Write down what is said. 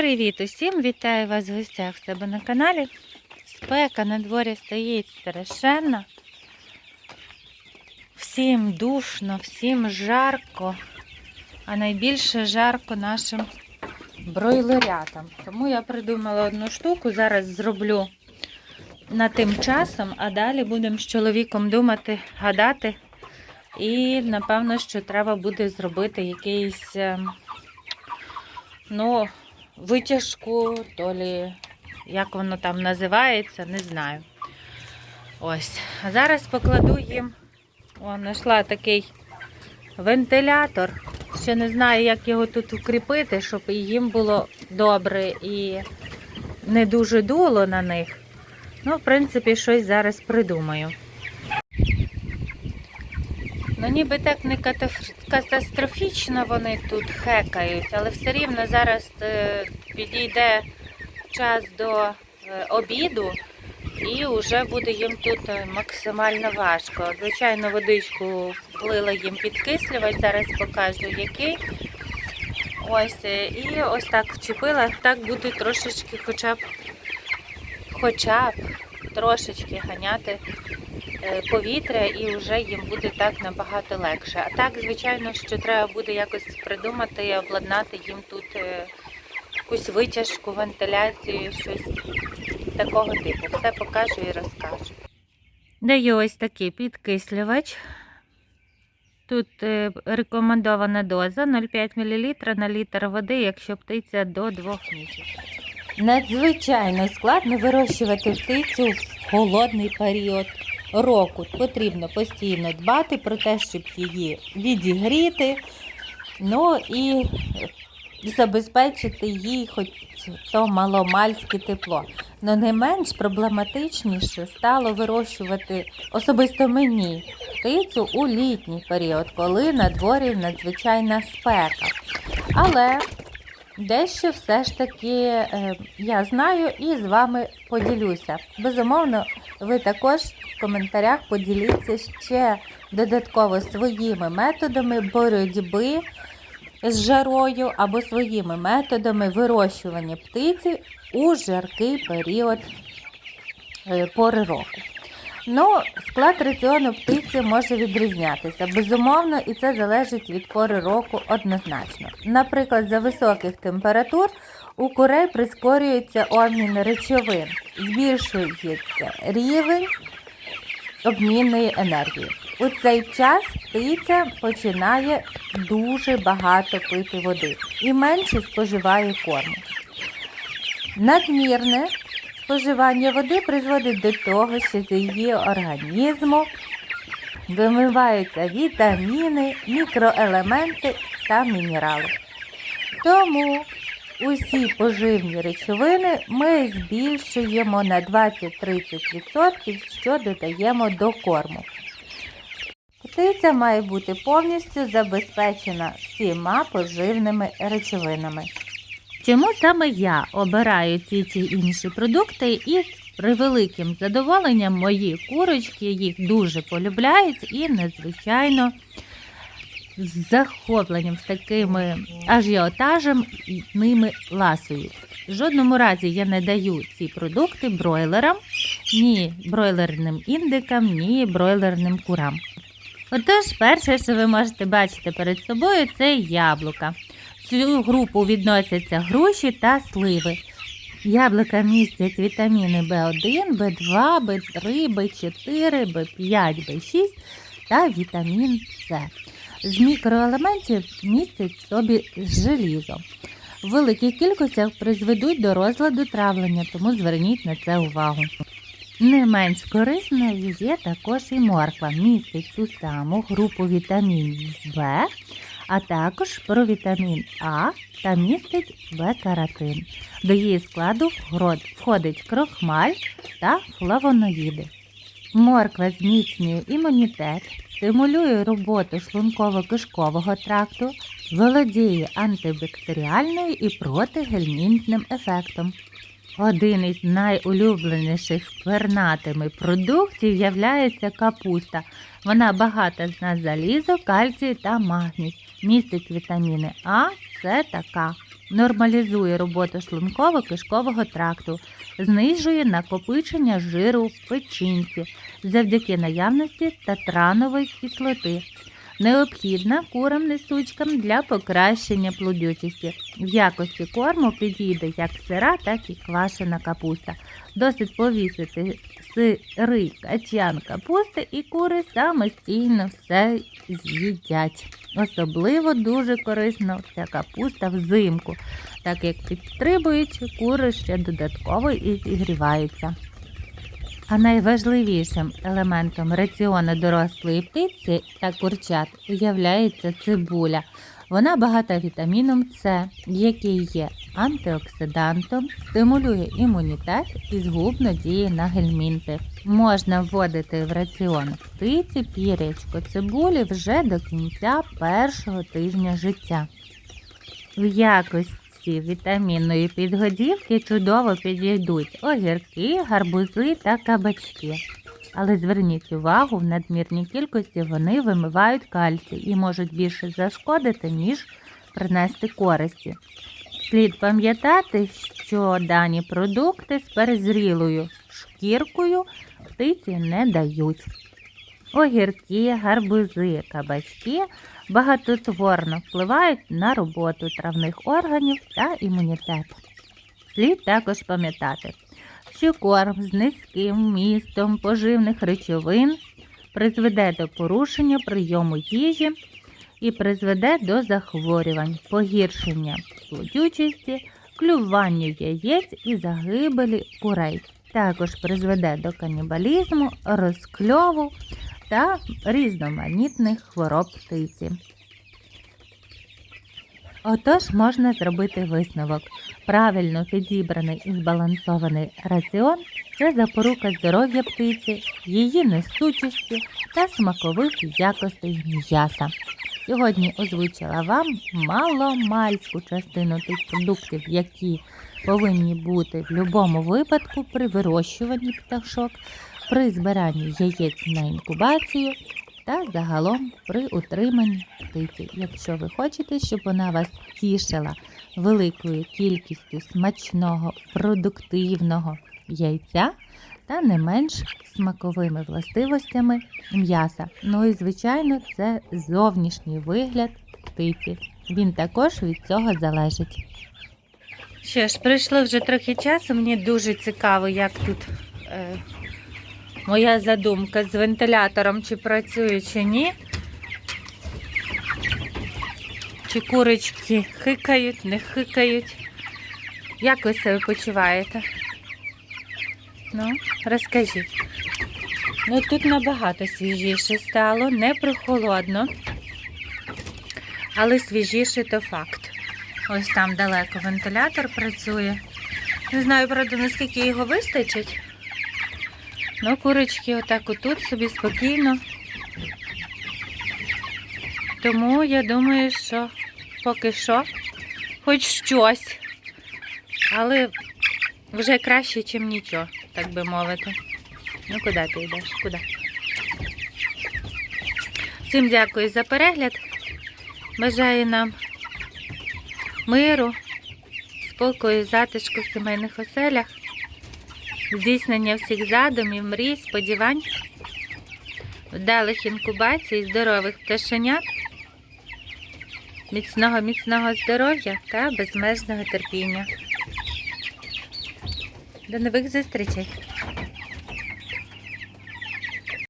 Привіт усім! Вітаю вас в гостях в себе на каналі. Спека на дворі стоїть страшенна. Всім душно, всім жарко, а найбільше жарко нашим бройлерятам. Тому я придумала одну штуку, зараз зроблю на тим часом, а далі будемо з чоловіком думати, гадати. І напевно, що треба буде зробити якийсь, ем, ну, витяжку, то лі, як воно там називається, не знаю. Ось. А зараз покладу їм. О, знайшла такий вентилятор. Ще не знаю, як його тут укріпити, щоб їм було добре і не дуже дуло на них. Ну, в принципі, щось зараз придумаю. Ну, ніби так не катастрофічно вони тут хекають, але все рівно зараз е, підійде час до е, обіду і вже буде їм тут е, максимально важко. Звичайно, водичку влила їм підкислювач, зараз покажу який. Ось, і ось так вчепила. Так буде трошечки хоча б, хоча б трошечки ганяти повітря і вже їм буде так набагато легше. А так, звичайно, що треба буде якось придумати і обладнати їм тут е, якусь витяжку, вентиляцію, щось такого типу. Все покажу і розкажу. Даю ось такий підкислювач. Тут е, рекомендована доза 0,5 мл на літр води, якщо птиця до 2 місяців. Надзвичайно складно вирощувати птицю в холодний період року. Потрібно постійно дбати про те, щоб її відігріти, ну і забезпечити їй хоч то маломальське тепло. Но не менш проблематичніше стало вирощувати особисто мені птицю у літній період, коли на дворі надзвичайна спека. Але дещо все ж таки е, я знаю і з вами поділюся. Безумовно, ви також в коментарях поділіться ще додатково своїми методами боротьби з жарою або своїми методами вирощування птиці у жаркий період е, пори року. Ну, склад раціону птиці може відрізнятися, безумовно, і це залежить від пори року однозначно. Наприклад, за високих температур у курей прискорюється обмін речовин, збільшується рівень обмінної енергії. У цей час птиця починає дуже багато пити води і менше споживає корму. Надмірне споживання води призводить до того, що з її організму вимиваються вітаміни, мікроелементи та мінерали. Тому усі поживні речовини ми збільшуємо на 20-30%, що додаємо до корму. Птиця має бути повністю забезпечена всіма поживними речовинами. Чому саме я обираю ті чи інші продукти і з превеликим задоволенням мої курочки їх дуже полюбляють і надзвичайно з захопленням, з такими ажіотажем ними ласують. В жодному разі я не даю ці продукти бройлерам, ні бройлерним індикам, ні бройлерним курам. Отож, перше, що ви можете бачити перед собою, це яблука. Цю групу відносяться груші та сливи. Яблука містять вітаміни В1, В2, В3, В4, В5, В6 та вітамін С. З мікроелементів містять в собі желізо. В великих кількостях призведуть до розладу травлення, тому зверніть на це увагу. Не менш корисною є також і морква, містить ту саму групу вітамінів В, а також провітамін А та містить В-каротин. До її складу входить крохмаль та флавоноїди. Морква зміцнює імунітет, стимулює роботу шлунково-кишкового тракту, володіє антибактеріальною і протигельмінтним ефектом. Один із найулюбленіших пернатими продуктів являється капуста. Вона багата на залізо, кальцій та магній. Містить вітаміни А, С та К. нормалізує роботу шлунково-кишкового тракту, знижує накопичення жиру в печінці завдяки наявності татранової кислоти. Необхідна курам несучкам для покращення плодючості. В якості корму підійде як сира, так і квашена капуста. Досить повісити сирий качан капусти і кури самостійно все з'їдять. Особливо дуже корисно ця капуста взимку, так як підстрибуючи, кури ще додатково і зігріваються. А найважливішим елементом раціону дорослої птиці та курчат є цибуля. Вона багата вітаміном С, який є антиоксидантом, стимулює імунітет і згубно діє на гельмінти. Можна вводити в раціон птиці пірячко цибулі вже до кінця першого тижня життя. В якості вітамінної підгодівки чудово підійдуть огірки, гарбузи та кабачки. Але зверніть увагу, в надмірній кількості вони вимивають кальцій і можуть більше зашкодити, ніж принести користі. Слід пам'ятати, що дані продукти з перезрілою шкіркою птиці не дають. Огірки, гарбузи, кабачки багатотворно впливають на роботу травних органів та імунітет. Слід також пам'ятати, що корм з низьким вмістом поживних речовин призведе до порушення прийому їжі і призведе до захворювань, погіршення плодючості, клювання яєць і загибелі курей. Також призведе до канібалізму, розкльову та різноманітних хвороб птиці. Отож можна зробити висновок. Правильно підібраний і збалансований раціон це запорука здоров'я птиці, її несучості та смакових якостей м'яса. Сьогодні озвучила вам маломальську частину тих продуктів, які повинні бути в будь-якому випадку при вирощуванні пташок, при збиранні яєць на інкубацію та загалом при утриманні птиці. Якщо ви хочете, щоб вона вас тішила великою кількістю смачного, продуктивного яйця та не менш смаковими властивостями м'яса. Ну і, звичайно, це зовнішній вигляд птиці. Він також від цього залежить. Що ж, пройшло вже трохи часу. Мені дуже цікаво, як тут е, моя задумка з вентилятором, чи працює, чи ні. Чи курочки хикають, не хикають. Як ви себе почуваєте? Ну, розкажіть. Ну, тут набагато свіжіше стало, не прохолодно, але свіжіше то факт. Ось там далеко вентилятор працює. Не знаю, правда, наскільки його вистачить. Ну, курочки отак отут собі спокійно. Тому я думаю, що поки що, хоч щось, але вже краще, ніж нічого, так би мовити. Ну, куди ти йдеш? Куди? Всім дякую за перегляд. Бажаю нам миру, спокою, затишку в сімейних оселях, здійснення всіх задумів, мрій, сподівань, вдалих інкубацій, здорових пташенят, міцного, міцного здоров'я та безмежного терпіння. До нових зустрічей!